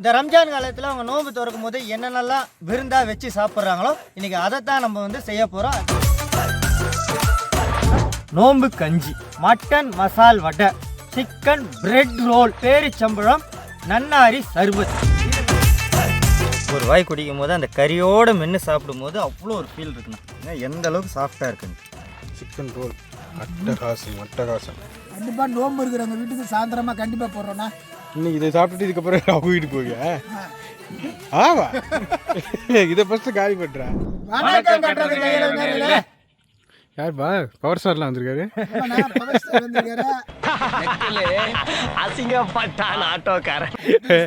இந்த ரம்ஜான் காலத்தில் அவங்க நோன்பு திறக்கும் போது என்னென்னலாம் விருந்தாக வச்சு சாப்பிட்றாங்களோ இன்னைக்கு அதைத்தான் நம்ம வந்து செய்ய போகிறோம் நோன்பு கஞ்சி மட்டன் மசால் வடை சிக்கன் பிரெட் ரோல் பேரிச்சம்பழம் நன்னாரி சர்பத் ஒரு வாய் குடிக்கும் போது அந்த கறியோட மென்று சாப்பிடும்போது அவ்வளோ ஒரு ஃபீல் இருக்குண்ணா. ஏன்னா எந்த அளவுக்கு சாஃப்டாக இருக்குன்னு. சிக்கன் ரோல் அட்டகாசம் அட்டகாசம் கண்டிப்பாக நோம்பு இருக்கிறவங்க வீட்டுக்கு சாயந்தரமாக கண்டிப்பாக போடுறோண்ணா இன்னைக்கு இதை சாப்பிட்டுட்டு இதுக்கப்புறம் அவங்க வீட்டுக்கு போவியா ஆமா. இதை ஃபஸ்ட்டு காலி நேரில் யாருப்பா பவர் ஸ்டார்லாம் வந்திருக்காரு. பவர் ஸ்டார் வந்திருக்காரு. அசிங்கப்பட்டான் ஆட்டோக்காரன்.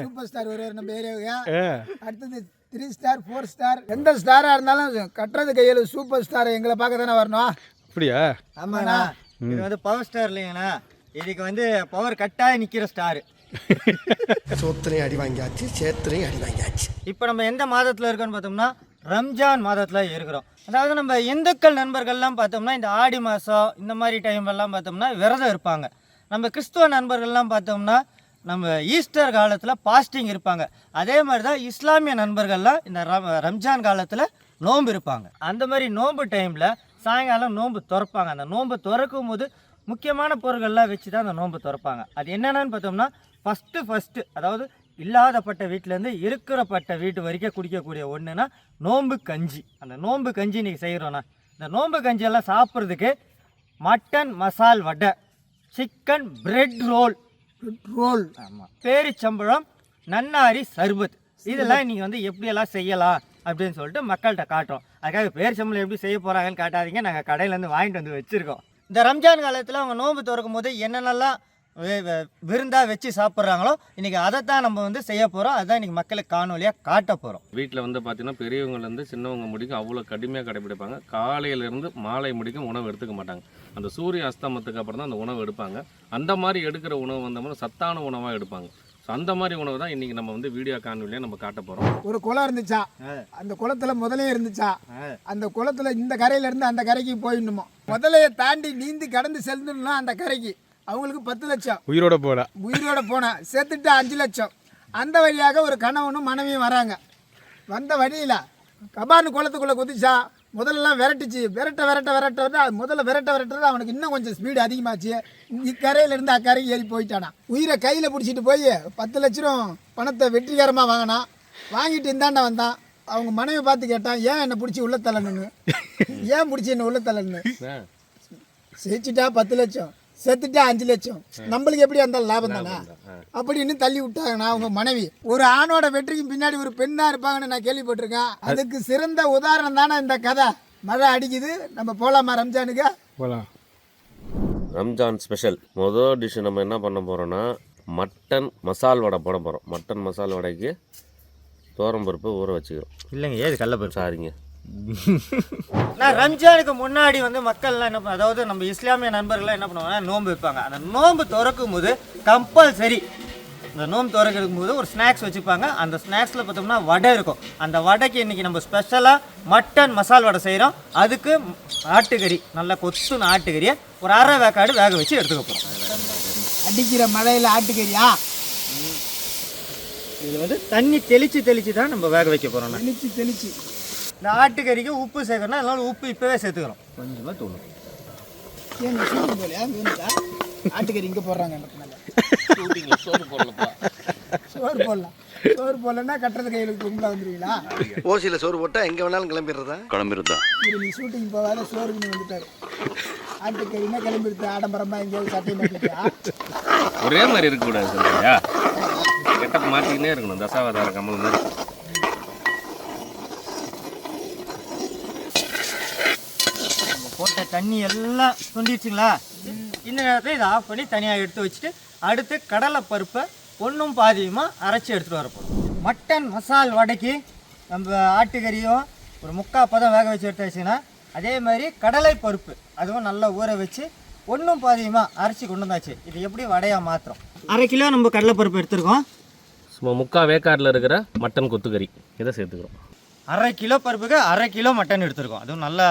சூப்பர் ஸ்டார் வருவார் நம்ம ஏரியாவுக்கு. அடுத்தது த்ரீ ஸ்டார் ஃபோர் ஸ்டார் எந்த ஸ்டாராக இருந்தாலும் கட்டுறது கையில் சூப்பர் ஸ்டார் எங்களை பார்க்க தானே வரணும். அப்படியா? ஆமாண்ணா. இது வந்து பவர் ஸ்டார் இல்லைங்கண்ணா. இதுக்கு வந்து பவர் கட்டாக நிற்கிற ஸ்டார் சோத்திரையும் அடி வாங்கியாச்சு சேத்திரையும் அடி வாங்கியாச்சு. இப்போ நம்ம எந்த மாதத்தில் இருக்கோம்னு பார்த்தோம்னா ரம்ஜான் மாதத்தில் இருக்கிறோம். அதாவது நம்ம இந்துக்கள் நண்பர்கள்லாம் பார்த்தோம்னா இந்த ஆடி மாதம் இந்த மாதிரி டைம் எல்லாம் பார்த்தோம்னா விரதம் இருப்பாங்க. நம்ம கிறிஸ்துவ நண்பர்கள்லாம் பார்த்தோம்னா நம்ம ஈஸ்டர் காலத்தில் பாஸ்டிங் இருப்பாங்க. அதே மாதிரி தான் இஸ்லாமிய நண்பர்கள்லாம் இந்த ரம் ரம்ஜான் காலத்தில் நோன்பு இருப்பாங்க. அந்த மாதிரி நோன்பு டைமில் சாயங்காலம் நோன்பு திறப்பாங்க. அந்த நோன்பு திறக்கும் போது முக்கியமான பொருட்கள்லாம் வச்சு தான் அந்த நோன்பு திறப்பாங்க. அது என்னென்னு பார்த்தோம்னா ஃபஸ்ட்டு ஃபஸ்ட்டு அதாவது இல்லாதப்பட்ட வீட்டிலேருந்து இருக்கிறப்பட்ட வீட்டு வரைக்கும் குடிக்கக்கூடிய ஒன்றுனா நோன்பு கஞ்சி. அந்த நோன்பு கஞ்சி இன்றைக்கி செய்கிறோண்ணா இந்த நோன்பு கஞ்சியெல்லாம் சாப்பிட்றதுக்கு மட்டன் மசால் வடை சிக்கன் பிரெட் ரோல் ரோல் ஆமாம் பேரிச்சம்பழம் நன்னாரி சர்பத். இதெல்லாம் நீங்கள் வந்து எப்படியெல்லாம் செய்யலாம் அப்படின்னு சொல்லிட்டு மக்கள்கிட்ட காட்டுறோம். அதுக்காக பேரிச்சம்பழம் எப்படி செய்ய போகிறாங்கன்னு காட்டாதீங்க. நாங்கள் கடையிலேருந்து வாங்கிட்டு வந்து வச்சுருக்கோம். இந்த ரம்ஜான் காலத்தில் அவங்க நோன்பு திறக்கும் போது என்னென்னலாம் விருந்தாக வச்சு சாப்பிட்றாங்களோ இன்றைக்கி அதைத்தான் நம்ம வந்து செய்ய போகிறோம் அதுதான் இன்றைக்கி மக்களுக்கு காணொலியாக காட்ட போகிறோம் வீட்டில் வந்து பார்த்தீங்கன்னா பெரியவங்கலேருந்து சின்னவங்க முடிக்கும் அவ்வளோ கடுமையாக கடைபிடிப்பாங்க. காலையிலேருந்து மாலை முடிக்கும் உணவு எடுத்துக்க மாட்டாங்க. அந்த சூரிய அஸ்தமத்துக்கு அப்புறம் தான் அந்த உணவு எடுப்பாங்க. அந்த மாதிரி எடுக்கிற உணவு வந்தோம்னா சத்தான உணவாக எடுப்பாங்க. ஸோ அந்த மாதிரி உணவு தான் இன்றைக்கி நம்ம வந்து வீடியோ காணொலியாக நம்ம காட்ட போகிறோம் ஒரு குளம் இருந்துச்சா? அந்த குளத்துல முதலே இருந்துச்சா? அந்த குளத்துல இந்த கரையில இருந்து அந்த கரைக்கு போயிடணுமோ? முதலைய தாண்டி நீந்தி கடந்து செல்லணும்னா அந்த கரைக்கு. அவங்களுக்கு பத்து லட்சம். உயிரோட போல. உயிரோட போனேன் சேர்த்துட்டு அஞ்சு லட்சம். அந்த வழியாக ஒரு கணவனும் மனைவியும் வராங்க. வந்த வழியில் கபான்னு குளத்துக்குள்ளே குதிச்சா முதல்லலாம் விரட்டுச்சு. விரட்ட விரட்ட விரட்ட வந்து அது முதல்ல விரட்ட விரட்டுறது அவனுக்கு இன்னும் கொஞ்சம் ஸ்பீடு அதிகமாச்சு. இக்கரையிலேருந்து அக்கறைக்கு ஏறி போயிட்டானா. உயிரை கையில் பிடிச்சிட்டு போய் பத்து லட்சம் பணத்தை வெற்றிகரமாக வாங்கினான் வாங்கிட்டு இந்தாண்ட வந்தான். அவங்க மனைவி பார்த்து கேட்டான் ஏன் என்னை பிடிச்சி உள்ள தள்ளணுன்னு ஏன் பிடிச்சி என்னை உள்ள தள்ளணுன்னு ஜெயிச்சிட்டா பத்து லட்சம். செத்துட்டா அஞ்சு லட்சம். நம்மளுக்கு எப்படி அந்த லாபம் தானே? அப்படின்னு தள்ளி விட்டாங்கண்ணா அவங்க மனைவி. ஒரு ஆணோட வெற்றிக்கு பின்னாடி ஒரு பெண் தான் இருப்பாங்கன்னு நான் கேள்விப்பட்டிருக்கேன். அதுக்கு சிறந்த உதாரணம் தானே இந்த கதை. மழை அடிக்குது. நம்ம போலாமா ரம்ஜானுக்கு? போகலாம் ரம்ஜான் ஸ்பெஷல். மொதல் டிஷ் நம்ம என்ன பண்ண போகிறோன்னா மட்டன் மசால் வடை போட போகிறோம் மட்டன் மசால் வடைக்கு பருப்பு ஊற வச்சுக்கிறோம். இல்லைங்க ஏது கள்ளப்பருப்பு சாரிங்க. நான் ரம்ஜானுக்கு முன்னாடி வந்து மக்கள்லாம் என்ன அதாவது நம்ம இஸ்லாமிய நண்பர்கள்லாம் என்ன பண்ணுவாங்கன்னா நோன்பு வைப்பாங்க. அந்த நோன்பு திறக்கும் போது கம்பல்சரி இந்த நோன்பு திறக்கும் போது ஒரு ஸ்நாக்ஸ் வச்சுப்பாங்க. அந்த ஸ்நாக்ஸில் பார்த்தோம்னா வடை இருக்கும். அந்த வடைக்கு இன்றைக்கி நம்ம ஸ்பெஷலாக மட்டன் மசால் வடை செய்கிறோம் அதுக்கு ஆட்டுக்கறி நல்லா கொத்துன ஆட்டுக்கறியை ஒரு அரை வேக்காடு வேக வச்சு எடுத்துக்க போகிறோம் அடிக்கிற மழையில் ஆட்டுக்கறியா? இதில் வந்து தண்ணி தெளித்து தெளித்து தான் நம்ம வேக வைக்க போகிறோம் தெளிச்சு தெளிச்சு. இந்த ஆட்டுக்கறிக்கு உப்பு சேர்க்கணும்னா அதனால உப்பு இப்போவே சேர்த்துக்கிறோம் கொஞ்சமாக வேணுக்கா ஆட்டுக்கறி இங்கே போடுறாங்க சோறு போடலப்பா. சோறு போடலாம் சோறு போடலன்னா கட்டுறது கையில் கும்பலாக வந்துருவீங்களா? ஓசியில் சோறு போட்டால் எங்கே வேணாலும் கிளம்பிடுறதா? கிளம்பிருந்தா இது நீ ஷூட்டிங் போகாத சோறுக்கு வந்துட்டாரு. ஆட்டுக்கறினா கிளம்பிடுத்து ஆடம்பரமா எங்கேயாவது சட்டை மாட்டிட்டா ஒரே மாதிரி இருக்கக்கூடாது சொல்லுங்க கெட்டப் மாற்றிக்கினே இருக்கணும். தசாவதார கமல் மாதிரி. போட்ட தண்ணி எல்லாம் சுண்டிடுச்சுங்களா இந்த நேரத்தில் இதை ஆஃப் பண்ணி தனியாக எடுத்து வச்சுட்டு அடுத்து கடலை பருப்பை ஒன்றும் பாதியுமாக அரைச்சி எடுத்துகிட்டு வரப்போம் மட்டன் மசால் வடைக்கு நம்ம ஆட்டுக்கறியும் ஒரு முக்கால் பதம் வேக வச்சு எடுத்து வச்சுன்னா அதே மாதிரி கடலை பருப்பு அதுவும் நல்லா ஊற வச்சு ஒன்றும் பாதியுமாக அரைச்சி கொண்டு வந்தாச்சு. இது எப்படி வடையாக மாத்திரம் அரை கிலோ நம்ம கடலை பருப்பு எடுத்துருக்கோம். சும்மா முக்கா வேக்காட்டில் இருக்கிற மட்டன் கொத்துக்கறி. இதை சேர்த்துக்கிறோம். அரை கிலோ பருப்புக்கு அரை கிலோ மட்டன் எடுத்திருக்கோம். அதுவும் நல்லா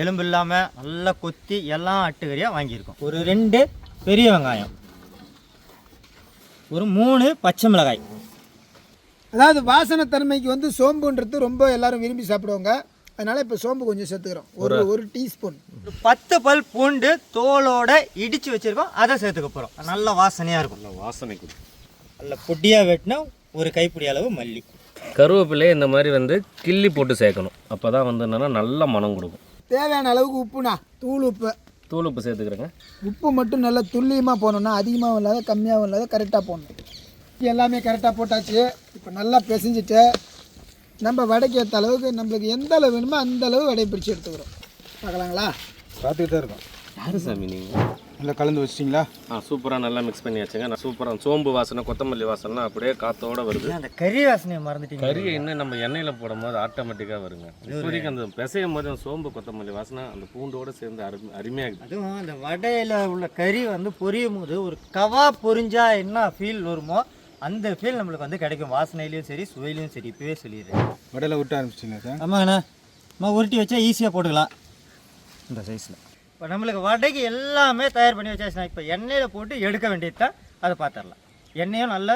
எலும்பு இல்லாமல் நல்லா கொத்தி எல்லாம் அட்டுக்கறியாக வாங்கியிருக்கோம். ஒரு ரெண்டு பெரிய வெங்காயம். ஒரு மூணு பச்சை மிளகாய். அதாவது வாசனை தன்மைக்கு வந்து சோம்புன்றது ரொம்ப எல்லாரும் விரும்பி சாப்பிடுவாங்க. அதனால இப்போ சோம்பு கொஞ்சம் சேர்த்துக்கிறோம். ஒரு ஒரு டீஸ்பூன். ஒரு பத்து பல் பூண்டு தோலோட இடிச்சு வச்சிருக்கோம். அதை சேர்த்துக்க போகிறோம் நல்ல வாசனையாக இருக்கும். வாசனை கொடுக்கும். நல்ல பொடியாக வெட்டினா ஒரு கைப்பிடி அளவு மல்லி. கருவேப்பிலையே இந்த மாதிரி வந்து கிள்ளி போட்டு சேர்க்கணும். அப்போ தான் வந்து என்னென்னா நல்ல மனம் கொடுக்கும். தேவையான அளவுக்கு உப்புண்ணா. தூள் உப்பு. தூள் உப்பு சேர்த்துக்கிறேங்க. உப்பு மட்டும் நல்லா துல்லியமாக போடணும்னா அதிகமாகவும் இல்லாத கம்மியாகவும் இல்லாத கரெக்டாக போடணும். எல்லாமே கரெக்டாக போட்டாச்சு. இப்போ நல்லா பிசைஞ்சிட்டு நம்ம வடைக்கு ஏற்ற அளவுக்கு நம்மளுக்கு எந்த அளவு வேணுமோ அந்த அளவு வடையை பிடிச்சி எடுத்துக்கிறோம். பார்க்கலாங்களா? பார்த்துக்கிட்டு தான் இருக்கோம். யாரு சாமி நீங்கள் நல்லா கலந்து வச்சிட்டிங்களா? ஆ சூப்பராக நல்லா மிக்ஸ் பண்ணி வச்சுங்க நான் சூப்பராக சோம்பு வாசனை கொத்தமல்லி வாசனை அப்படியே காத்தோட வருது. அந்த கறி வாசனையை மறந்துட்டீங்க? கறியை இன்னும் நம்ம எண்ணெயில் போடும்போது ஆட்டோமேட்டிக்காக வருங்க. இப்போதைக்கு அந்த பிசையும் போது அந்த சோம்பு கொத்தமல்லி வாசனை அந்த பூண்டோட சேர்ந்து அருமை அருமையாக அதுவும் அந்த வடையில் உள்ள கறி வந்து பொரியும் போது ஒரு கவா பொரிஞ்சா என்ன ஃபீல் வருமோ அந்த ஃபீல் நம்மளுக்கு வந்து கிடைக்கும். வாசனையிலையும் சரி சுவையிலையும் சரி. இப்போவே சொல்லிடுறேன். வடையில் விட்டு ஆரம்பிச்சிட்டிங்களா சார்? ஆமாங்கண்ணா. நம்ம உருட்டி வச்சா ஈஸியாக போட்டுக்கலாம். இந்த சைஸில் இப்போ நம்மளுக்கு வடைக்கு எல்லாமே தயார் பண்ணி வச்சாச்சுன்னா இப்போ எண்ணெயில் போட்டு எடுக்க வேண்டியது தான் அதை பார்த்துடலாம் எண்ணெயும் நல்ல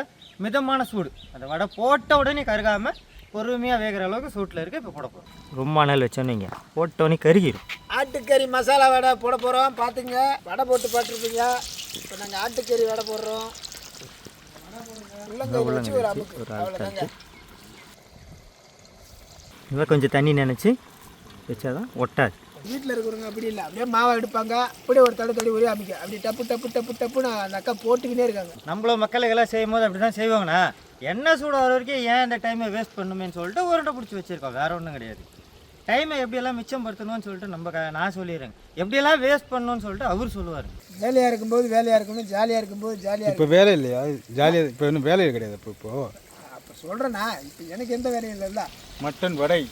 மிதமான சூடு. அந்த வடை போட்ட உடனே கருகாமல் பொறுமையாக வேகிற அளவுக்கு சூட்டில் இருக்குது இப்போ போட போகிறோம் ரொம்ப நாள் வச்சோன்னீங்க போட்டோன்னே கருகிரும். ஆட்டுக்கறி மசாலா வடை போட போகிறோம் பார்த்துங்க வடை போட்டு பார்த்துருப்பீங்க இப்போ நாங்கள் ஆட்டுக்கறி வடை போடுறோம். இதை கொஞ்சம் தண்ணி நினச்சி வச்சாதான் ஒட்டாது. வீட்டில் இருக்கிறவங்க அப்படி இல்லை. அப்படியே மாவை எடுப்பாங்க. அப்படியே ஒரு தடவை தடவை ஒரே அமைக்க அப்படி டப்பு டப்பு டப்பு டப்புன்னு அந்த அக்கா போட்டுக்கினே இருக்காங்க. நம்மளும் மக்களுக்கெல்லாம் செய்யும் போது அப்படி தான் செய்வாங்கண்ணா. எண்ணெய் சூடு வர வரைக்கும் ஏன் இந்த டைமை வேஸ்ட் பண்ணுமேன்னு சொல்லிட்டு உருண்டை பிடிச்சி வச்சுருக்கோம். வேற ஒன்றும் கிடையாது. டைமை எப்படியெல்லாம் மிச்சம் படுத்தணும்னு சொல்லிட்டு நம்ம க- நான் சொல்லிடுறேன் எப்படியெல்லாம் வேஸ்ட் பண்ணணும்னு சொல்லிட்டு அவர் சொல்லுவார். வேலையாக இருக்கும்போது வேலையாக இருக்கணும் ஜாலியாக இருக்கும்போது ஜாலியாக இப்போ வேலை இல்லையா? ஜாலியாக இப்போ இன்னும் வேலை கிடையாது இப்போ இப்போ. இருக்கணும் அப்போ சொல்கிறேண்ணா இப்போ எனக்கு எந்த வேலையும் இல்லைல்ல. மட்டன் வடை.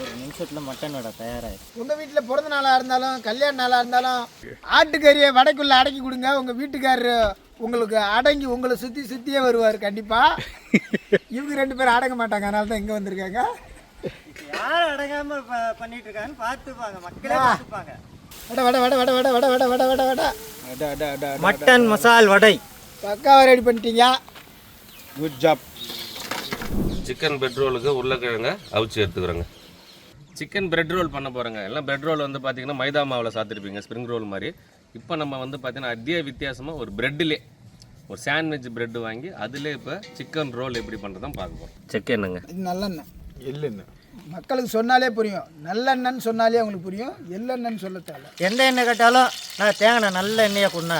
ஒரு நிமிஷத்தில் மட்டன் வடை தயாராகிடும் உங்கள் வீட்டில் பிறந்த நாளாக இருந்தாலும் கல்யாண நாளாக இருந்தாலும் ஆட்டுக்கறியை வடைக்குள்ளே அடக்கி கொடுங்க. உங்கள் வீட்டுக்காரரு உங்களுக்கு அடங்கி உங்களை சுற்றி சுற்றியே வருவார் கண்டிப்பாக இவங்க ரெண்டு பேரும் அடங்க மாட்டாங்க அதனால தான் இங்கே வந்திருக்காங்க. யார் அடங்காமல் பண்ணிட்டு இருக்காங்கன்னு பார்த்துப்பாங்க மக்களே பார்த்துப்பாங்க வடை வடை வடை வடை வடை வடை வடை வடை வடை. வடை மட்டன் மசால் வடை. பக்காவாக ரெடி பண்ணிட்டீங்க? குட் ஜாப் சிக்கன் பிரெட் ரோலுக்கு உருளைக்கிழங்க அவிச்சு எடுத்துக்கிறோங்க. சிக்கன் பிரெட் ரோல் பண்ண போகிறோங்க எல்லாம் பிரெட் ரோல் வந்து பார்த்தீங்கன்னா மைதா மாவில் சாத்திருப்பீங்க ஸ்ப்ரிங் ரோல் மாதிரி. இப்போ நம்ம வந்து பார்த்தீங்கன்னா அதே வித்தியாசமாக ஒரு பிரெட்டிலே ஒரு சாண்ட்விச் பிரெட் வாங்கி அதிலே இப்போ சிக்கன் ரோல் எப்படி பண்ணுறதான் பார்க்க போகிறோம் செக் என்னங்க இது நல்லெண்ணெய். இல்லைன்னு மக்களுக்கு சொன்னாலே புரியும். நல்லெண்ணெய்ன்னு சொன்னாலே அவங்களுக்கு புரியும். எள்ளெண்ணெய்ன்னு சொல்ல தேவை. எந்த எண்ணெய் கேட்டாலும் நான் தேங்காய் நல்ல எண்ணெயை கொண்டா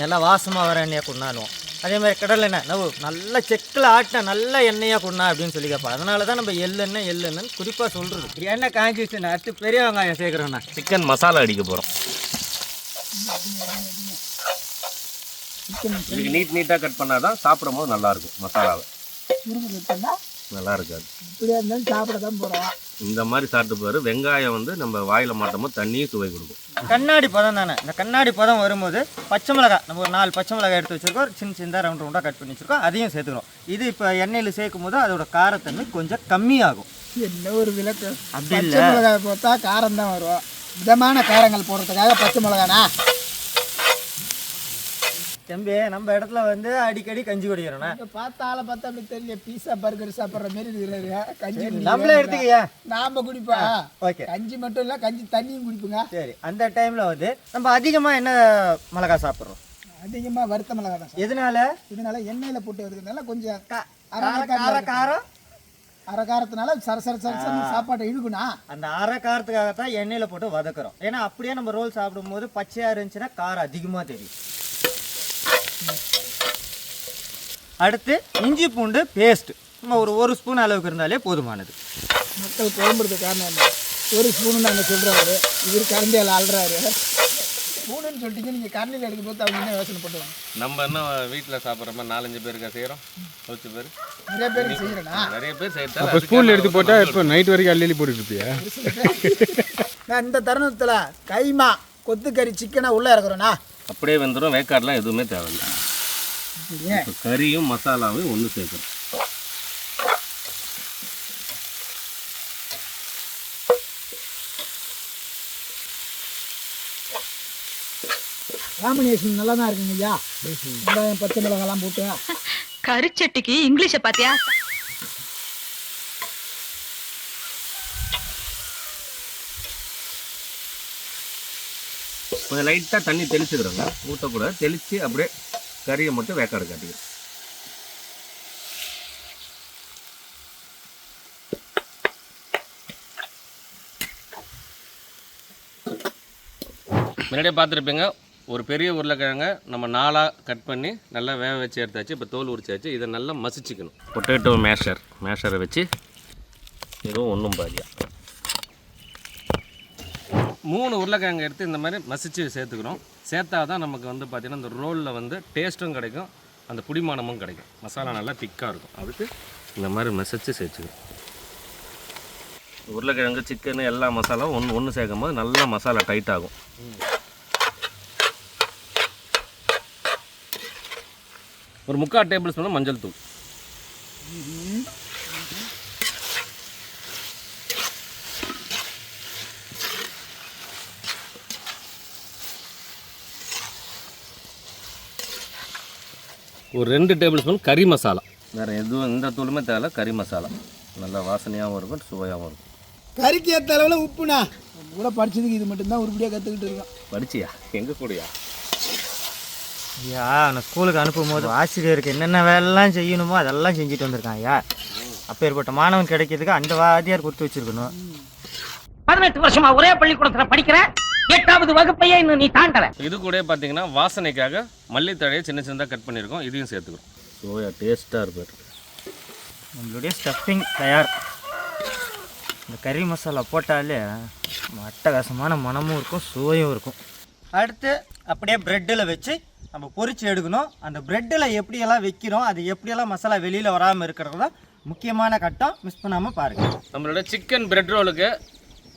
நல்லா வாசமாக வர எண்ணெயை கொண்டாடுவோம் அதே மாதிரி கடலை எண்ணெய். நவு நல்ல செக்கில் ஆட்டின நல்ல எண்ணெயாக கொண்டா அப்படின்னு சொல்லி கேட்போம் அதனால தான் நம்ம எள்ளெண்ணெய் எள்ளெண்ணெய்னு குறிப்பாக சொல்கிறது எண்ணெய் காய்ச்சிச்சுன்னா அடுத்து பெரிய வெங்காயம் சேர்க்குறோண்ணா சிக்கன் மசாலா அடிக்க போகிறோம் நீட் நீட்டாக கட் பண்ணால் தான் சாப்பிடும் போது நல்லாயிருக்கும் மசாலாவை நல்லா இருக்காது இப்படியா இருந்தாலும் சாப்பிட தான் போகிறோம் இந்த மாதிரி சாப்பிட்டு பாரு வெங்காயம் வந்து நம்ம வாயில் மாட்டும் தண்ணியும் சுவை கொடுக்கும். கண்ணாடி பதம் தானே? இந்த கண்ணாடி பதம் வரும்போது பச்சை மிளகாய் நம்ம ஒரு நாலு பச்சை மிளகாய் எடுத்து வச்சிருக்கோம். சின்ன சின்னதாக ரவுண்ட் ரவுண்டாக கட் பண்ணி வச்சிருக்கோம். அதையும் சேர்த்துக்கிறோம். இது இப்போ எண்ணெயில் சேர்க்கும் போது அதோட காரத்தன்மை கொஞ்சம் கம்மியாகும். என்ன ஒரு விளக்கு. அப்படி பச்சை இல்லை. மிளகாய் போட்டா காரம் தான் வரும். மிதமான காரங்கள் போடுறதுக்காக பச்சை மிளகானா? தம்பி நம்ம இடத்துல வந்து அடிக்கடி கஞ்சி குடிக்கிறோண்ணா இங்க பார்த்த அப்படி தெரியல பீஸா பர்கர் சாப்பிட்ற மாதிரி இருக்கிறாரு. கஞ்சி நம்மளே எடுத்துக்கயா? நாம குடிப்பா ஓகே. கஞ்சி மட்டும் இல்லை கஞ்சி தண்ணியும் குடிப்புங்க. சரி அந்த டைமில் வந்து நம்ம அதிகமாக என்ன மிளகாய் சாப்பிட்றோம்? அதிகமாக வறுத்த மிளகாய் தான். எதனால? இதனால எண்ணெயில் போட்டு இருக்கிறதுனால கொஞ்சம் காரம் கார காரம்? அரை காரத்தினால சர சர சர சாப்பாட்டை இழுக்குனா அந்த அரை காரத்துக்காக தான் எண்ணெயில் போட்டு வதக்குறோம். ஏன்னா அப்படியே நம்ம ரோல் சாப்பிடும்போது பச்சையாக இருந்துச்சுன்னா காரம் அதிகமாக தெரியும். அடுத்து இஞ்சி பூண்டு பேஸ்ட் நம்ம ஒரு ஒரு ஸ்பூன் அளவுக்கு இருந்தாலே போதுமானது. மக்கள் குழம்புறதுக்கு காரணம் இல்லை ஒரு ஸ்பூனு நாங்கள் சொல்கிறாரு இவர் கரண்டியால் ஆள்றாரு ஸ்பூனுன்னு சொல்லிட்டீங்க நீங்கள் கரண்டியில் எடுக்கும் போது அவங்க என்ன யோசனை பண்ணுவாங்க? நம்ம என்ன வீட்டில் சாப்பிட்ற மாதிரி நாலஞ்சு பேருக்கா செய்கிறோம் வச்சு பேர். நிறைய பேர் செய்கிறேன்னா நிறைய பேர் அப்போ செய்யறதால ஸ்பூனில் எடுத்து போட்டால் இப்போ நைட் வரைக்கும் அள்ளி போட்டுட்டு இருப்பியா? நான் இந்த தருணத்தில் கைமா கொத்துக்கறி சிக்கனை உள்ளே இறக்குறேண்ணா அப்படியே வெந்துடும் வேக்காடுலாம் எதுவுமே தேவையில்லை. இப்போ கறியும் மசாலாவையும் ஒன்று சேர்க்குறோம். காம்பினேஷன் நல்லா தான் இருக்குங்க ஐயா வெங்காயம் பச்சை மிளகாலாம் போட்டு. கருச்சட்டிக்கு இங்கிலீஷ பாத்தியா கொஞ்சம் லைட்டாக தண்ணி தெளிச்சுக்கிறோங்க. ஊற்றக்கூடாது தெளித்து அப்படியே கறியை மட்டும் வேக்காடு காட்டிக்கிறோம் முன்னாடியே பார்த்துருப்பீங்க ஒரு பெரிய உருளைக்கிழங்க நம்ம நாளாக கட் பண்ணி நல்லா வேக வச்சு எடுத்தாச்சு இப்போ தோல் உரிச்சாச்சு. இதை நல்லா மசிச்சுக்கணும். பொட்டேட்டோ மேஷர் மேஷரை வச்சு இதுவும் ஒன்றும் பாதியாக மூணு உருளைக்கிழங்கு எடுத்து இந்த மாதிரி மசிச்சு சேர்த்துக்கிறோம். சேர்த்தா தான் நமக்கு வந்து பார்த்திங்கன்னா இந்த ரோலில் வந்து டேஸ்ட்டும் கிடைக்கும் அந்த புடிமானமும் கிடைக்கும். மசாலா நல்லா திக்காக இருக்கும். அதுக்கு இந்த மாதிரி மசிச்சு சேர்த்துக்கிறோம். உருளைக்கிழங்கு சிக்கனு எல்லா மசாலாவும் ஒன்று ஒன்று சேர்க்கும் போது நல்லா மசாலா டைட் ஆகும். ஒரு முக்கால் டேபிள் ஸ்பூன் மஞ்சள் தூள். ஒரு ரெண்டு டேபிள் ஸ்பூன் கறி மசாலா. வேறு எதுவும் எந்த தூளுமே தேவையில்ல கறி மசாலா. நல்லா வாசனையாகவும் இருக்கும் சுவையாகவும் இருக்கும். கறிக்கு ஏற்ற அளவில் உப்புண்ணா. கூட படிச்சதுக்கு இது மட்டும்தான் உருப்படியாக கற்றுக்கிட்டு இருக்கோம். படிச்சியா? எங்கே கூடயா? ஐயா நான் ஸ்கூலுக்கு அனுப்பும்போது ஆசிரியருக்கு என்னென்ன வேலைலாம் செய்யணுமோ அதெல்லாம் செஞ்சுட்டு வந்திருக்கான் ஐயா. அப்பேற்பட்ட மாணவன் கிடைக்கிறதுக்கு அந்த வாத்தியார் கொடுத்து வச்சிருக்கணும். பதினெட்டு வருஷமா ஒரே பள்ளிக்கூடத்துல படிக்கிற எட்டாவது வகுப்பையே இன்னும் நீ தாண்டல. இது கூட பார்த்தீங்கன்னா வாசனைக்காக மல்லித்தழையை சின்ன சின்னதாக கட் பண்ணியிருக்கோம். இதையும் சேர்த்துக்கிறோம். சுவையா டேஸ்ட்டாக இருப்பார் நம்மளுடைய ஸ்டஃபிங் தயார். இந்த கறி மசாலா போட்டாலே அட்டகாசமான மனமும் இருக்கும் சுவையும் இருக்கும். அடுத்து அப்படியே ப்ரெட்டில் வச்சு நம்ம பொரிச்சு எடுக்கணும். அந்த ப்ரெட்டில் எப்படியெல்லாம் வைக்கிறோம் அது எப்படியெல்லாம் மசாலா வெளியில் வராமல் இருக்கிறது தான் முக்கியமான கட்டம் மிஸ் பண்ணாமல் பாருங்கள் நம்மளோட சிக்கன் பிரெட் ரோலுக்கு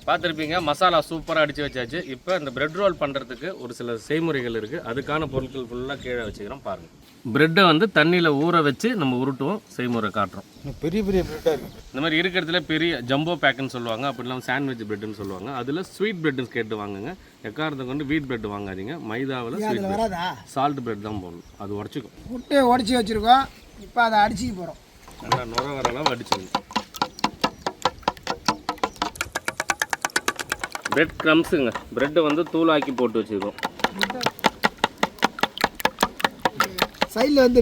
பார்த்துருப்பீங்க மசாலா சூப்பராக அடித்து வச்சாச்சு. இப்போ இந்த பிரெட் ரோல் பண்ணுறதுக்கு ஒரு சில செய்முறைகள் இருக்குது அதுக்கான பொருட்கள் ஃபுல்லாக கீழே வச்சுக்கிறோம் பாருங்கள் பிரெட்டை வந்து தண்ணியில் ஊற வச்சு நம்ம உருட்டுவோம் செய்முறை காட்டுறோம். பெரிய பெரிய பிரெட்டாக இருக்கு. இந்த மாதிரி இருக்கிறதுல பெரிய ஜம்போ பேக்குன்னு சொல்லுவாங்க. அப்படி இல்லாமல் சாண்ட்விச் பிரெட்னு சொல்லுவாங்க. அதில் ஸ்வீட் பிரெட்னு கேட்டு வாங்குங்க. எக்காரத்தை கொண்டு வீட் பிரெட் வாங்காதீங்க. மைதாவில் ஸ்வீட் வராதா? சால்ட் பிரெட் தான் போடணும். அது உடச்சிக்கும். முட்டையை உடச்சி வச்சுருக்கோம். இப்போ அதை அடிச்சிக்க போகிறோம் நல்லா நுர வர அளவு அடிச்சிடணும் பிரெட் க்ரம்ஸுங்க பிரெட்டை வந்து தூளாக்கி போட்டு வச்சுருக்கோம். சைடில் வந்து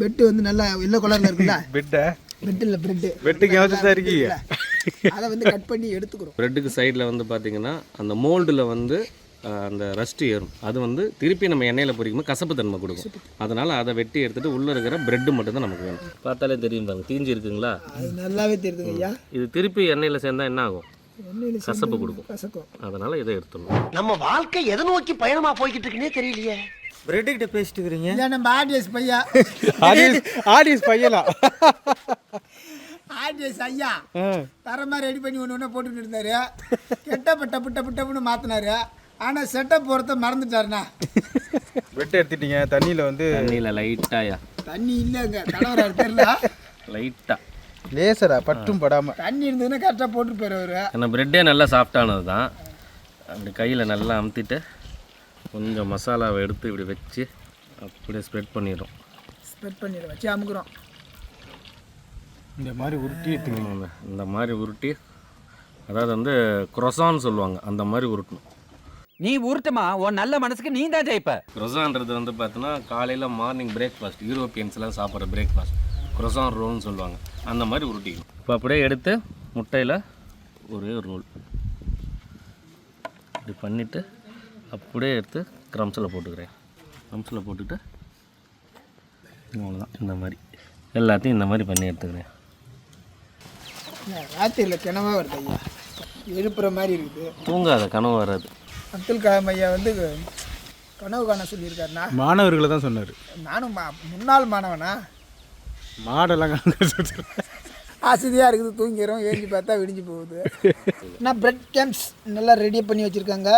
பெட்டு வந்து நல்லா எல்லோ கலரில் இருக்குல்ல? பெட்டை? பெட்டு இல்லை பிரெட்டு பெட்டுக்கு எவ்வளோ தான் இருக்கீங்க அதை வந்து கட் பண்ணி எடுத்துக்கிறோம். பிரெட்டுக்கு சைடில் வந்து பார்த்தீங்கன்னா அந்த மோல்டில் வந்து அந்த ரஸ்ட்டு ஏறும். அது வந்து திருப்பி நம்ம எண்ணெயில் பொரிக்கும்போது கசப்பு தன்மை கொடுக்கும் அதனால் அதை வெட்டி எடுத்துகிட்டு உள்ளே இருக்கிற பிரெட்டு மட்டும் தான் நமக்கு வேணும். பார்த்தாலே தெரியும் பாருங்க. தீஞ்சு இருக்குங்களா? அது நல்லாவே தெரியுதுங்க ஐயா. இது திருப்பி எண்ணெயில் சேர்ந்தா என்ன ஆகும்? கசப்பு கொடுக்கும். கசக்கும். அதனால் இதை எடுத்துடணும். நம்ம வாழ்க்கை எதை நோக்கி பயணமா போய்கிட்டு இருக்குன்னே தெரியலையே. பிரெட்டுக்கிட்ட பேசிட்டு இருக்கிறீங்க இல்லை நம்ம ஆர்டிஎஸ் பையா? ஆடியன்ஸ் ஆடியன்ஸ் பையனா? ஆர்டிஎஸ் ஐயா. தரமாக ரெடி பண்ணி ஒன்று ஒன்று போட்டுட்டு இருந்தாரு. கெட்டப்ப டப்பு டப்பு டப்புன்னு மாற்றினாரு ஆனால் செட்டப் போகிறத மறந்துட்டாருண்ணா. பெட்டை எடுத்துட்டீங்க. தண்ணியில் வந்து தண்ணியில் லைட்டாயா தண்ணி இல்லைங்க. கலவராரு தெரியல லைட்டாக லேசரா பட்டும் படாமல் தண்ணி இருந்ததுன்னா கரெக்டாக போட்டு போயிடுவாரு. ஏன்னா பிரெட்டே நல்லா சாஃப்டானது தான். அப்படி கையில் நல்லா அமுத்திட்டு கொஞ்சம் மசாலாவை எடுத்து இப்படி வச்சு அப்படியே ஸ்ப்ரெட் பண்ணிடும் ஸ்ப்ரெட் பண்ணிடுறோம் வச்சு அமுக்குறோம். இந்த மாதிரி உருட்டி எடுத்துக்கணும். இந்த மாதிரி உருட்டி அதாவது வந்து குரொசான்னு சொல்லுவாங்க அந்த மாதிரி உருட்டணும். நீ உருட்டுமா? உன் நல்ல மனசுக்கு நீ தான் ஜெயிப்ப. குரொசான்றது வந்து பார்த்தீங்கன்னா காலையில் மார்னிங் பிரேக்ஃபாஸ்ட் யூரோப்பியன்ஸ்லாம் சாப்பிட்ற பிரேக்ஃபாஸ்ட் குரொசான் ரோல்னு சொல்லுவாங்க. அந்த மாதிரி உருட்டிக்கணும். இப்போ அப்படியே எடுத்து முட்டையில் ஒரே ரோல். இப்படி பண்ணிவிட்டு அப்படியே எடுத்து க்ரம்ஸில் போட்டுக்கிறேன். க்ரம்ஸில் போட்டுட்டு அவ்வளோதான் இந்த மாதிரி. எல்லாத்தையும் இந்த மாதிரி பண்ணி எடுத்துக்கிறேன். ராத்திரியில் கிணவா வருது ஐயா. எழுப்புற மாதிரி இருக்குது. தூங்காத கனவு வராது. அப்துல் கலாம் ஐயா வந்து கனவு காண சொல்லியிருக்காருண்ணா. மாணவர்களை தான் சொன்னார். நானும் மா- முன்னாள் மாணவனா? மாடெல்லாம் ஆசதியாக இருக்குது தூங்கிடும் ஏஞ்சி பார்த்தா விடிஞ்சு போகுது. நான் பிரெட் கேம்ப்ஸ் நல்லா ரெடி பண்ணி வச்சுருக்காங்க?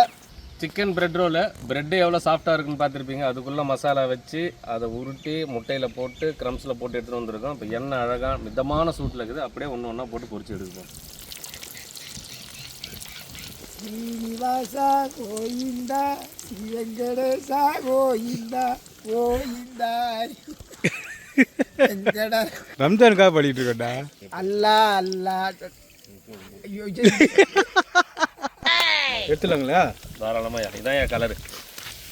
சிக்கன் பிரெட் ரோலு பிரெட்டு எவ்வளோ சாஃப்டாக இருக்குன்னு பார்த்துருப்பீங்க. அதுக்குள்ளே மசாலா வச்சு அதை உருட்டி முட்டையில் போட்டு க்ரம்ஸில் போட்டு எடுத்துகிட்டு வந்திருக்கோம். இப்போ எண்ணெய் அழகாக மிதமான சூட்டில் இருக்குது. அப்படியே ஒன்று ஒன்றா போட்டு பொரிச்சு எடுப்போம். ஸ்ரீனிவாசா கோயிந்தா வெங்கடேசா கோயிந்தா கோயிந்தா. ரம்ஜானுக்காக பாடிட்டு இருக்கேன்டா. அல்லா அல்லா. எடுத்துலாங்களா தாராளமாக இதான் என் கலரு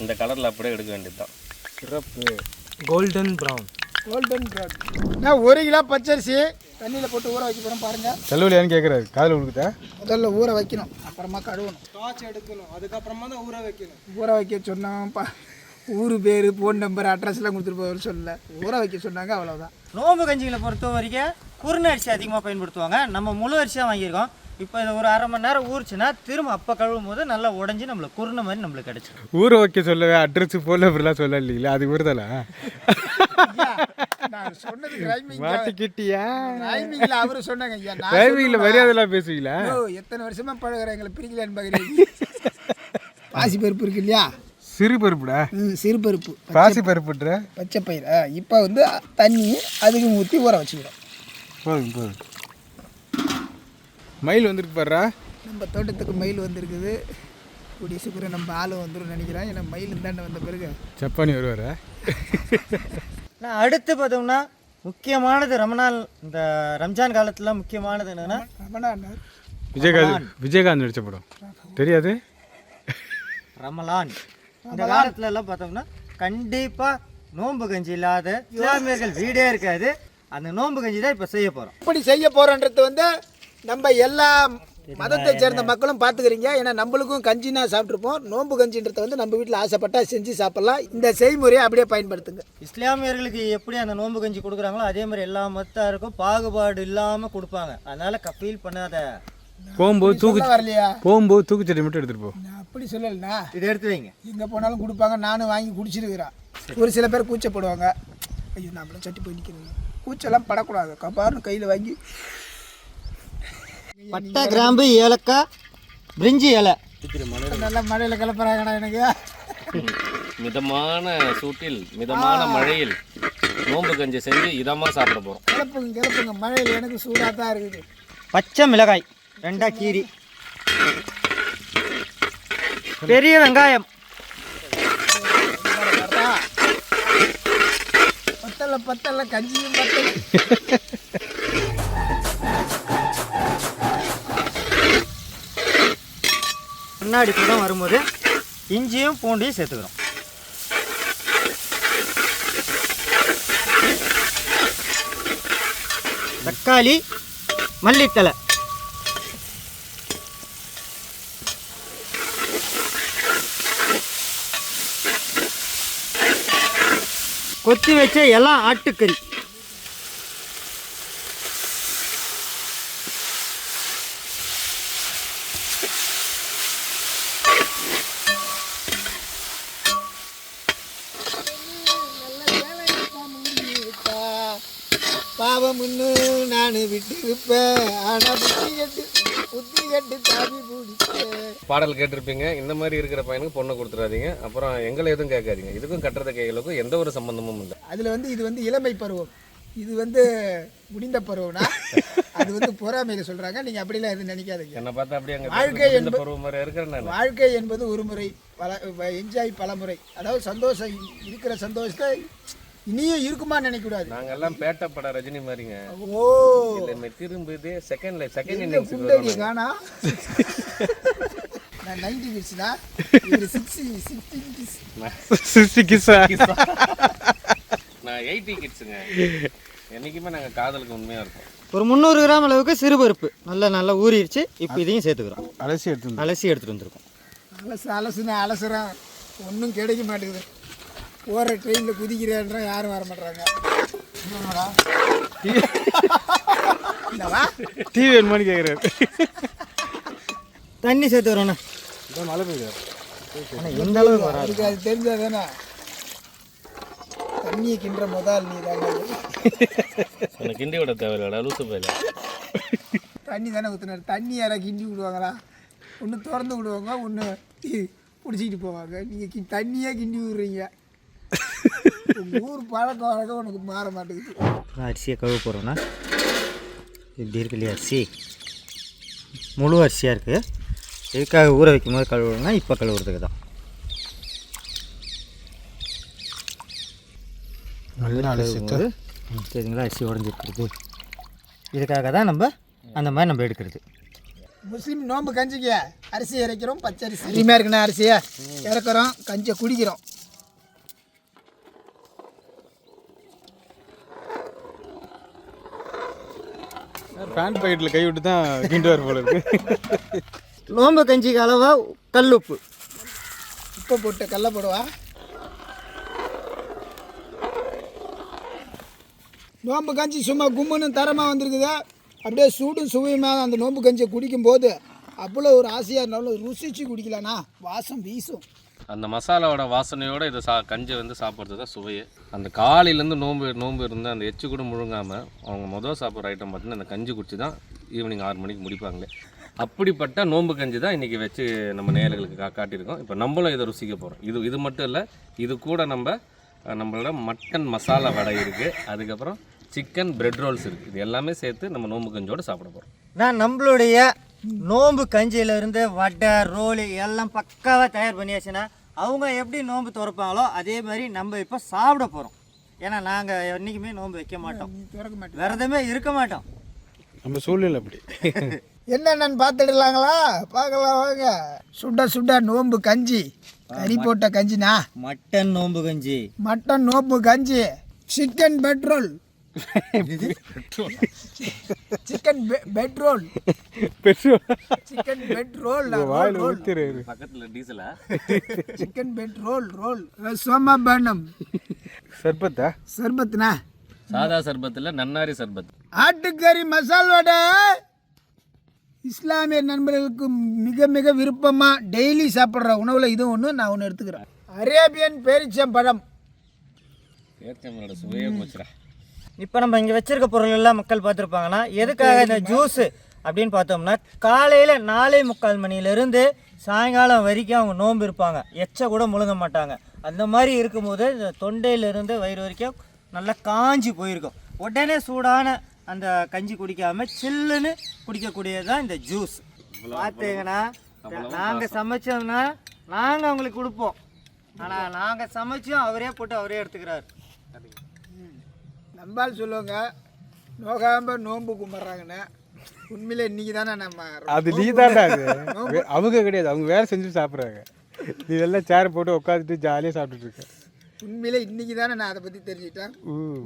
இந்த கலரில் அப்படியே எடுக்க வேண்டியது தான் சிறப்பு. கோல்டன் ப்ரௌன் கோல்டன் ப்ராட் நான் ஒரு கிலோ பச்சரிசி தண்ணியில் போட்டு ஊற வைக்க போகிறோம் பாருங்கள் தலைவலியான்னு கேட்குறாரு காதில் கொடுக்குதா முதல்ல ஊற வைக்கணும். அப்புறமா கழுவணும். காய்ச்சி எடுக்கணும். அதுக்கப்புறமா தான் ஊற வைக்கணும். ஊற வைக்க சொன்னாப்பா ஊர் பேர் ஃபோன் நம்பர் அட்ரஸ்லாம் கொடுத்துட்டு போக சொல்லல. ஊற வைக்க சொன்னாங்க அவ்வளோதான் நோம்பு கஞ்சிகளை பொறுத்த வரைக்கும் குறுன அரிசி அதிகமாக பயன்படுத்துவாங்க. நம்ம முழு அரிசியாக வாங்கியிருக்கோம். இப்போ இது ஒரு அரை மணி நேரம் ஊறிச்சுன்னா திரும்ப அப்போ கழுவும் போது நல்லா உடஞ்சி நம்மளுக்கு குருணை மாதிரி நம்மளுக்கு கிடைச்சிடும் ஊற வைக்க சொல்லவே அட்ரஸ் போல அப்படிலாம் சொல்ல இல்லைங்களா அது வருதலா நான் சொன்னது ரைமிங் மாட்டிக்கிட்டியா? ரைமிங்கில் அவரு சொன்னாங்க டைமிங்கில் மரியாதைலாம் பேசுவீங்களா? எத்தனை வருஷமா பழகுற எங்களை பிரிக்கலான்னு பார்க்குறீங்க பாசி பருப்பு இருக்கு இல்லையா? சிறு பருப்புடா சிறு பருப்பு பாசி பருப்புன்ற பச்சை பயிர். இப்போ வந்து தண்ணி அதுக்கு ஊற்றி ஊற வச்சுக்கிறோம். போதும் போதும். மயில் வந்துருக்கு பாருடா. நம்ம தோட்டத்துக்கு மயில் வந்திருக்குது. கூடிய சீக்கிரம் நம்ம ஆளும் வந்துடும் நினைக்கிறேன். ஏன்னா மயில் இந்தாண்ட வந்த பிறகு. சப்பானி வருவாரா? நான் அடுத்து பார்த்தோம்னா முக்கியமானது ரமணான் இந்த ரம்ஜான் காலத்தில் முக்கியமானது என்னென்னா ரமணாண்ணர் விஜயகாந்த் விஜயகாந்த் நடிச்ச படம். தெரியாது? ரமலான். இந்த காலத்துல எல்லாம் பார்த்தோம்னா கண்டிப்பாக நோன்பு கஞ்சி இல்லாத இஸ்லாமியர்கள் வீடே இருக்காது. அந்த நோன்பு கஞ்சி தான் இப்போ செய்ய போகிறோம் இப்படி செய்ய போகிறோன்றது வந்து நம்ம எல்லா மதத்தை சேர்ந்த மக்களும் பார்த்துக்கிறீங்க. ஏன்னா நம்மளுக்கும் கஞ்சினா சாப்பிட்ருப்போம் நோன்பு கஞ்சின்றத வந்து நம்ம வீட்டில் ஆசைப்பட்டா செஞ்சு சாப்பிட்லாம். இந்த செய்முறையை அப்படியே பயன்படுத்துங்க. இஸ்லாமியர்களுக்கு எப்படி அந்த நோன்பு கஞ்சி கொடுக்குறாங்களோ அதே மாதிரி எல்லா மத்தாருக்கும் பாகுபாடு இல்லாமல் கொடுப்பாங்க. அதனால கப்பீல் பண்ணாத. போகும்போது தூக்கு வரலையா? போகும்போது தூக்குச்சட்டி மட்டும் எடுத்துகிட்டு போ. அப்படி சொல்லலைண்ணா. இதை எடுத்து வைங்க. எங்கே போனாலும் கொடுப்பாங்க. நானும் வாங்கி குடிச்சிருக்கிறேன். ஒரு சில பேர் கூச்சப்படுவாங்க. ஐயோ நம்மள சட்டி போய் நிற்கிறேங்க கூச்செல்லாம் படக்கூடாது. கப்பாருன்னு கையில் வாங்கி. பட்டை கிராம்பு ஏலக்காய் பிரிஞ்சி இலை. நல்லா மழையில் கிளப்புறாங்கடா எனக்கு. மிதமான சூட்டில் மிதமான மழையில் நோன்பு கஞ்சி செஞ்சு இதமாக சாப்பிட போகிறோம் கிளப்புங்க கிளப்புங்க. மழையில் எனக்கு சூடாக தான் இருக்குது. பச்சை மிளகாய் ரெண்டா கீரி. பெரிய வெங்காயம். பத்தல பத்தல கஞ்சியும் பத்தல. முன்னாடி பதம் வரும்போது இஞ்சியும் பூண்டையும் சேர்த்துக்கிறோம். தக்காளி மல்லித்தலை கொத்தி வச்ச எல்லாம் ஆட்டுக்கறி பாவம் இன்னும் நான் விட்டு இருப்பேன் ஆனால் புத்தி கட்டு புத்தி கட்டு தாவி பிடிச்சேன் பாடல் கேட்டிருப்பீங்க. இந்த மாதிரி இருக்கிற பையனுக்கு பொண்ணை கொடுத்துறாதீங்க அப்புறம் எங்களை எதுவும் கேட்காதீங்க. இதுக்கும் கட்டுறத கைகளுக்கும் எந்த ஒரு சம்பந்தமும் இல்லை. அதில் வந்து இது வந்து இளமை பருவம். இது வந்து முடிந்த பருவம்னா அது வந்து பொறாமையில் சொல்கிறாங்க நீங்கள் அப்படிலாம் எதுவும் நினைக்காதீங்க. என்னை பார்த்தா வாழ்க்கை அங்கே என்பது- பருவம் மாதிரி இருக்கிறேன் வாழ்க்கை என்பது ஒரு முறை பல என்ஜாய் பல முறை அதாவது சந்தோஷம் இருக்கிற சந்தோஷத்தை இனியும் இருக்குமான்னு நினைக்கக்கூடாது நாங்கெல்லாம் பேட்டை பட ரஜினி மாதிரிங்க. ஓ. இல்லைமே திரும்புது செகண்ட் லைஃப் செகண்ட் இன்னிங்ஸ் காணா? நான் நைன்டி கிட்ஸ்னா இது சிக்ஸ்டி சிக்ஸ்டி கிட்ஸ் சிஸ்டி கிஸ்ஸா நான் எயிட்டி கிட்ஸுங்க என்றைக்குமே நாங்கள் காதலுக்கு உண்மையாக இருக்கோம் ஒரு முந்நூறு கிராம் அளவுக்கு சிறுபருப்பு. நல்லா நல்லா ஊறிடுச்சு இப்போ இதையும் சேர்த்துக்கிறோம். அலசி எடுத்து அலசி எடுத்துகிட்டு வந்திருக்கோம். அலசி அலசு அலசுனா அலசுறேன். ஒன்றும் கிடைக்க மாட்டேங்குது போகிற ட்ரெயினில் குதிக்கிறேன்ற யாரும் வர மாட்டாங்க என்னவா டிவி வேணுமான்னு கேட்குறாரு தண்ணி சேர்த்துக்கிறோண்ணா இதான் மழை பெய்யுது ஆனால் எந்த அளவுக்கு வராது? அதுக்கு அது தெரிஞ்சா தானே தண்ணியை கிண்டுற முதல் நீ தானே கிண்டி விட தேவையில்லடா லூசு பையில தண்ணி தானே ஊற்றுனாரு தண்ணி யாரா கிண்டி விடுவாங்களா? ஒன்று திறந்து விடுவாங்க ஒன்று பிடிச்சிக்கிட்டு போவாங்க. நீங்கள் தண்ணியே கிண்டி விடுறீங்க. ஊர் பழக்கம் வழக்கம் உனக்கு மாற மாட்டேங்குது. அரிசியை கழுவ போகிறோன்னா இப்படி இருக்கு இல்லையா அரிசி? முழு அரிசியாக இருக்குது எதுக்காக ஊற வைக்கும் போது கழுவுறோம்னா இப்போ கழுவுறதுக்கு தான். நல்லா அலசிட்டு சரிங்களா அரிசி உடஞ்சிருக்கிறது இதுக்காக தான் நம்ம அந்த மாதிரி நம்ம எடுக்கிறது. முஸ்லீம் நோன்பு கஞ்சிக்கு அரிசி இறைக்கிறோம் பச்சரிசி அருமையாக இருக்குண்ணா அரிசியை இறக்குறோம் கஞ்சியை குடிக்கிறோம். பேண்ட் பாக்கெட்டில் கை விட்டு தான் கிண்டுவார் போல இருக்கு. நோம்பு கஞ்சிக்கு அளவாக கல்லுப்பு. உப்பை போட்டு கடல போடுவா. நோம்பு கஞ்சி சும்மா கும்முன்னு தரமாக வந்திருக்குது. அப்படியே சூடும் சுவையுமாக அந்த நோம்பு கஞ்சியை குடிக்கும்போது அவ்வளோ ஒரு ஆசையாக இருந்தாலும் ருசிச்சு குடிக்கலாண்ணா வாசம் வீசும். அந்த மசாலாவோட வாசனையோட இதை சா கஞ்சி வந்து சாப்பிட்றது தான் சுவையே. அந்த காலையிலேருந்து நோம்பு நோம்பு இருந்து அந்த எச்சு கூட முழுங்காமல் அவங்க முதல் சாப்பிட்ற ஐட்டம் பார்த்தீங்கன்னா அந்த கஞ்சி குடிச்சு தான் ஈவினிங் ஆறு மணிக்கு முடிப்பாங்களே. அப்படிப்பட்ட நோம்பு கஞ்சி தான் இன்றைக்கி வச்சு நம்ம நேயர்களுக்கு கா காட்டியிருக்கோம். இப்போ நம்மளும் இதை ருசிக்க போகிறோம் இது இது மட்டும் இல்லை இது கூட நம்ம நம்மளோட மட்டன் மசாலா வடை இருக்குது அதுக்கப்புறம் சிக்கன் பிரெட் ரோல்ஸ் இருக்குது இது எல்லாமே சேர்த்து நம்ம நோம்பு கஞ்சியோட சாப்பிட போகிறோம் நான் நம்மளுடைய நோம்பு கஞ்சியிலேருந்து வடை ரோலு எல்லாம் பக்காவாக தயார் பண்ணியாச்சுன்னா அவங்க எப்படி நோம்பு திறப்பாங்களோ அதே மாதிரி நம்ம இப்போ சாப்பிட போகிறோம் ஏன்னா நாங்கள் என்றைக்குமே நோன்பு வைக்க மாட்டோம். விரதமே இருக்க மாட்டோம். நம்ம சூழ்நிலை அப்படி. என்னென்னு பார்த்துடலாங்களா? பார்க்கலாம் வாங்க. சுட சுட நோம்பு கஞ்சி. கறி போட்ட கஞ்சிண்ணா மட்டன் நோம்பு கஞ்சி. மட்டன் நோம்பு கஞ்சி. Chicken petrol chicken petrol petrol chicken petrol வாயில் ஊற்றிடுறாரு பக்கத்தில் டீசலா சிக்கன் பெட்ரோல் ரோல் சோமாபானம் சர்பத்தா? சர்பத்ண்ணா சாதா சர்பத்தில் நன்னாரி சர்பத். ஆட்டுக்கறி மசால் வடை. இஸ்லாமிய நண்பர்களுக்கு மிக மிக விருப்பமாக டெய்லி சாப்பிட்ற உணவில் இதுவும் ஒன்று நான் ஒன்று எடுத்துக்கிறேன். அரேபியன் சுவையே போச்சுடா. இப்போ நம்ம இங்கே வச்சிருக்க பொருள் எல்லாம் மக்கள் பார்த்துருப்பாங்கன்னா எதுக்காக இந்த ஜூஸு அப்படின்னு பார்த்தோம்னா காலையில் நாலே முக்கால் மணிலேருந்து சாயங்காலம் வரைக்கும் அவங்க நோன்பு இருப்பாங்க. எச்ச கூட முழுங்க மாட்டாங்க. அந்த மாதிரி இருக்கும்போது இந்த தொண்டையிலிருந்து வயிறு வரைக்கும் நல்லா காஞ்சி போயிருக்கும். உடனே சூடான அந்த கஞ்சி குடிக்காம சில்லுன்னு குடிக்கக்கூடியது தான் இந்த ஜூஸ் பார்த்தீங்கன்னா நாங்கள் சமைச்சோம்னா நாங்கள் அவங்களுக்கு கொடுப்போம். ஆனால் நாங்கள் சமைச்சோம் அவரே போட்டு அவரே எடுத்துக்கிறாரு. நம்பால் சொல்லுவாங்க நோகாம நோன்பு கும்பிட்றாங்கன்னு. உண்மையிலே இன்னைக்கு தானே நம்ம அது நீ தான்டா அது. வே- அவங்க கிடையாது அவங்க வேலை செஞ்சு சாப்பிட்றாங்க. நீ எல்லாம் சேர் போட்டு உட்காந்துட்டு ஜாலியாக சாப்பிட்டுட்டு இருக்க. உண்மையிலே இன்னைக்கு தானே நான் அதை பற்றி தெரிஞ்சுக்கிட்டேன்.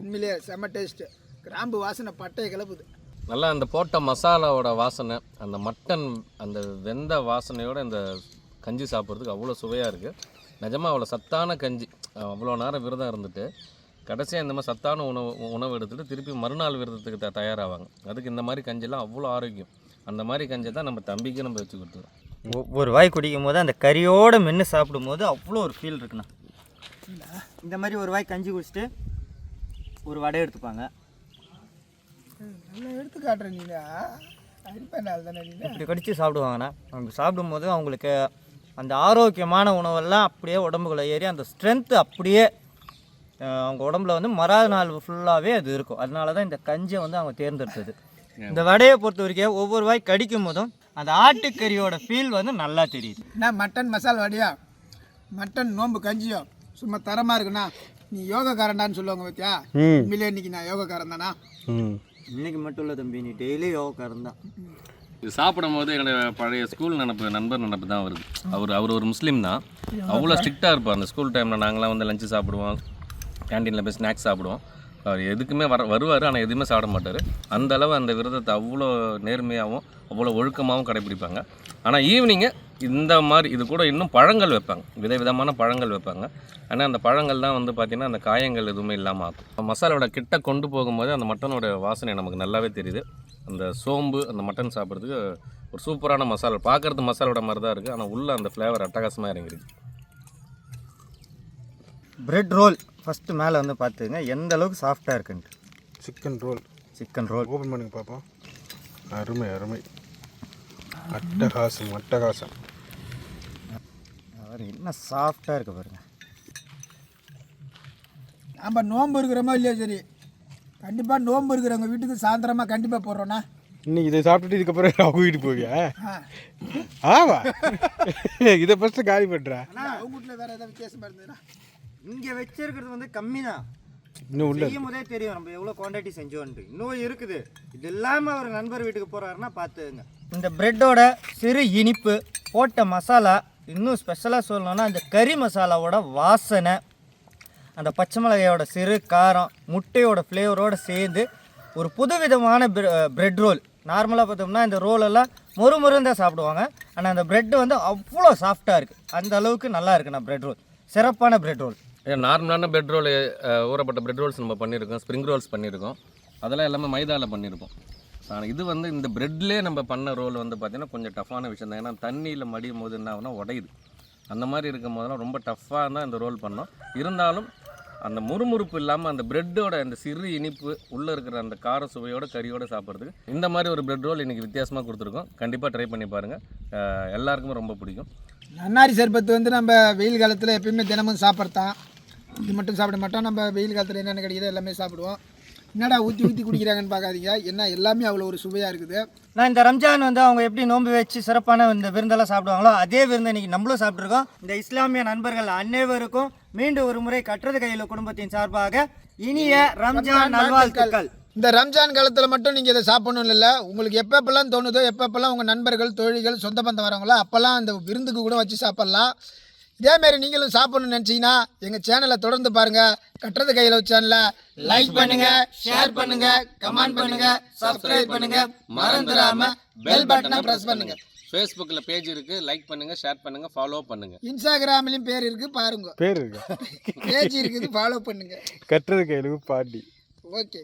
உண்மையிலே செம்ம டேஸ்ட்டு கிராம்பு வாசனை பட்டையை கிளப்புது. நல்லா அந்த போட்ட மசாலாவோட வாசனை அந்த மட்டன் அந்த வெந்த வாசனையோட இந்த கஞ்சி சாப்பிட்றதுக்கு அவ்வளோ சுவையாக இருக்குது நிஜமாக அவ்வளோ சத்தான கஞ்சி. அவ்வளோ நேரம் விரதம் இருந்துட்டு கடைசியாக இந்த மாதிரி சத்தான உணவு உணவு எடுத்துட்டு திருப்பி மறுநாள் விரதத்துக்கு த தயாராவாங்க. அதுக்கு இந்த மாதிரி கஞ்சிலாம் அவ்வளோ ஆரோக்கியம். அந்த மாதிரி கஞ்சி தான் நம்ம தம்பிக்கு நம்ம வச்சு கொடுத்துருவோம் ஒவ்வொரு வாய் குடிக்கும் போது அந்த கறியோட மென்று சாப்பிடும்போது அவ்வளோ ஒரு ஃபீல் இருக்குண்ணா. இந்த மாதிரி ஒரு வாய் கஞ்சி குடிச்சிட்டு ஒரு வடை எடுத்துப்பாங்க. நல்லா எடுத்து காட்டுறேன் நீங்க அரிப்பேன் நாள் தானே நீங்க இப்படி கடிச்சு சாப்பிடுவாங்கண்ணா. அவங்க சாப்பிடும்போது அவங்களுக்கு அந்த ஆரோக்கியமான உணவெல்லாம் அப்படியே உடம்புக்குள்ளே ஏறி அந்த ஸ்ட்ரென்த்து அப்படியே அவங்க உடம்புல வந்து மறாத நாள் ஃபுல்லாகவே அது இருக்கும். அதனால தான் இந்த கஞ்சியை வந்து அவங்க தேர்ந்தெடுத்தது. இந்த வடையை பொறுத்த வரைக்கும் ஒவ்வொரு வாய் கடிக்கும் போதும் அந்த ஆட்டுக்கறியோட ஃபீல் வந்து நல்லா தெரியுது. என்ன மட்டன் மசால் வடையா? மட்டன் நோம்பு கஞ்சியும் சும்மா தரமாக இருக்குண்ணா. நீ யோகாக்காரன்டான்னு சொல்லுவாங்க பார்த்தியா. உண்மையிலே இன்னைக்கு நான் யோகாக்காரன் தானா ம் இன்னைக்கு மட்டும் இல்லை தம்பி நீ டெய்லி யோகாக்காரன் தான் இது சாப்பிடும் போது என்னோட பழைய ஸ்கூல் நினப்பு நண்பர் நினப்பு தான் வருது. அவர் அவர் ஒரு முஸ்லீம் தான். அவ்வளோ ஸ்ட்ரிக்டாக இருப்பார். அந்த ஸ்கூல் டைமில் நாங்களாம் வந்து லஞ்சு சாப்பிடுவோம். கேண்டீனில் போய் ஸ்நாக்ஸ் சாப்பிடுவோம். அவர் எதுக்குமே வர வருவார் ஆனால் எதுவுமே சாப்பிட மாட்டார். அந்த அளவு அந்த விரதத்தை அவ்வளோ நேர்மையாகவும் அவ்வளோ ஒழுக்கமாகவும் கடைப்பிடிப்பாங்க. ஆனால் ஈவினிங்கு இந்த மாதிரி இது கூட இன்னும் பழங்கள் வைப்பாங்க. விதவிதமான பழங்கள் வைப்பாங்க. ஆனால் அந்த பழங்கள் தான் வந்து பார்த்திங்கன்னா அந்த காயங்கள் எதுவுமே இல்லாமல் ஆகும் மசாலாவோட கிட்ட கொண்டு போகும்போது அந்த மட்டனோட வாசனை நமக்கு நல்லாவே தெரியுது. அந்த சோம்பு அந்த மட்டன் சாப்பிட்றதுக்கு ஒரு சூப்பரான மசாலா. பார்க்குறது மசாலோட மாதிரி தான் இருக்குது ஆனால் உள்ள அந்த ஃப்ளேவர் அட்டகாசமாக இறங்கிருக்கு பிரெட் ரோல் ஃபஸ்ட்டு மேலே வந்து பார்த்துங்க எந்த அளவுக்கு சாஃப்டாக இருக்குன்ட்டு. Chicken roll chicken roll open பண்ணுங்க பார்ப்போம் அருமை அருமை. அட்டகாசம் அட்டகாசம். பாருங்க, என்ன சாஃப்டாக இருக்கு பாருங்க. நம்ம நோன்பு இருக்கிறோமோ இல்லையோ சரி. கண்டிப்பாக நோன்பு இருக்கிறவங்க வீட்டுக்கு சாயந்தரமாக கண்டிப்பாக போடுறோண்ணா இன்னைக்கு இதை சாப்பிட்டுட்டு இதுக்கப்புறம் அவங்க வீட்டுக்கு போவியா? ஆ. ஆவா? இதை ஃபஸ்ட்டு காலி பண்ணுறா அவங்க வீட்டில் வேறு ஏதாவது வித்தியாசமாக இருந்ததுன்னா? இங்கே வச்சிருக்கிறது வந்து கம்மி தான் இன்னும் உள்ள செய்யும் போதே தெரியும் நம்ம எவ்வளோ குவான்டிட்டி செஞ்சோன்ட்டு. இன்னும் இருக்குது. இது இல்லாமல் ஒரு நண்பர் வீட்டுக்கு போகிறாருன்னா பார்த்துங்க இந்த பிரெட்டோட சிறு இனிப்பு போட்ட மசாலா இன்னும் ஸ்பெஷலாக சொல்லணும்னா இந்த கறி மசாலாவோட வாசனை அந்த பச்சை மிளகாயோட சிறு காரம் முட்டையோட ஃப்ளேவரோடு சேர்ந்து ஒரு புதுவிதமான பிரெட் ரோல் நார்மலாக பார்த்தோம்னா இந்த ரோலெல்லாம் மொறு மொறுன்னு தான் சாப்பிடுவாங்க. ஆனால் அந்த பிரெட் வந்து அவ்வளோ சாஃப்டாக இருக்குது அந்த அளவுக்கு நல்லா இருக்குண்ணா பிரெட் ரோல் சிறப்பான பிரெட் ரோல் நார்மலான பிரெட் ரோல் ஊறப்பட்ட பிரெட் ரோல்ஸ் நம்ம பண்ணியிருக்கோம். ஸ்ப்ரிங் ரோல்ஸ் பண்ணியிருக்கோம். அதெல்லாம் எல்லாமே மைதாவில் பண்ணியிருக்கோம் ஆனால் இது வந்து இந்த பிரெட்லேயே நம்ம பண்ண ரோல் வந்து பார்த்திங்கன்னா கொஞ்சம் டஃப்பான விஷயம் தான். ஏன்னா தண்ணியில் மடியும் போது என்ன ஆகுனா உடையுது. அந்த மாதிரி இருக்கும் போதெல்லாம் ரொம்ப டஃப்பாக தான் இந்த ரோல் பண்ணோம். இருந்தாலும் அந்த முறுமுறுப்பு இல்லாமல் அந்த பிரெட்டோட அந்த சிறு இனிப்பு உள்ளே இருக்கிற அந்த கார சுவையோட கறியோட சாப்பிட்றதுக்கு இந்த மாதிரி ஒரு பிரெட் ரோல் இன்றைக்கி வித்தியாசமாக கொடுத்துருக்கோம். கண்டிப்பாக ட்ரை பண்ணி பாருங்கள் எல்லாருக்குமே ரொம்ப பிடிக்கும். நன்னாரி சர்பத்து வந்து நம்ம வெயில் காலத்தில் எப்பயுமே தினமும் சாப்பிட்றதான் இது மட்டும் சாப்பிட மாட்டோம். நம்ம வெயில் காலத்தில் என்னென்ன கிடைக்குதோ எல்லாமே சாப்பிடுவோம். என்னடா ஊற்றி ஊற்றி குடிக்கிறாங்கன்னு பார்க்காதீங்க. என்ன எல்லாமே அவ்வளோ ஒரு சுவையாக இருக்குது. நான் இந்த ரம்ஜான் வந்து அவங்க எப்படி நோன்பு வச்சு சிறப்பான இந்த விருந்தெல்லாம் சாப்பிடுவாங்களோ அதே விருந்து இன்னைக்கு நம்மளும் சாப்பிட்ருக்கோம் இந்த இஸ்லாமிய நண்பர்கள் அனைவருக்கும் மீண்டும் ஒரு முறை கட்டுறது கையில் குடும்பத்தின் சார்பாக இனிய ரம்ஜான் நல்வாழ்த்துக்கள். இந்த ரம்ஜான் காலத்தில் மட்டும் நீங்கள் இதை சாப்பிடணும் இல்லை. உங்களுக்கு எப்பப்பெல்லாம் தோணுதோ எப்பப்பெல்லாம் உங்கள் நண்பர்கள் தோழிகள் சொந்த பந்தம் வரவங்களோ அப்போல்லாம் அந்த விருந்துக்கு கூட வச்சு சாப்பிட்லாம். இதேமாரி நீங்களும் சாப்பிடணும்னு நினச்சிங்கன்னா எங்கள் சேனலை தொடர்ந்து பாருங்கள் கட்டுறது கையில் சேனலை லைக் பண்ணுங்க ஷேர் பண்ணுங்க கமெண்ட் பண்ணுங்க சப்ஸ்கிரைப் பண்ணுங்க. மறந்துடாம பெல் பட்டனை ப்ரெஸ் பண்ணுங்க. ஃபேஸ்புக்கில் பேஜ் இருக்குது லைக் பண்ணுங்கள் ஷேர் பண்ணுங்கள் ஃபாலோ பண்ணுங்கள் இன்ஸ்டாகிராம்லையும் பேர் இருக்குது பாருங்க. பேர் இருக்கா. பேஜ் இருக்குது ஃபாலோ பண்ணுங்க. கட்டுறது கையிலுக்கு பாட்டி. ஓகே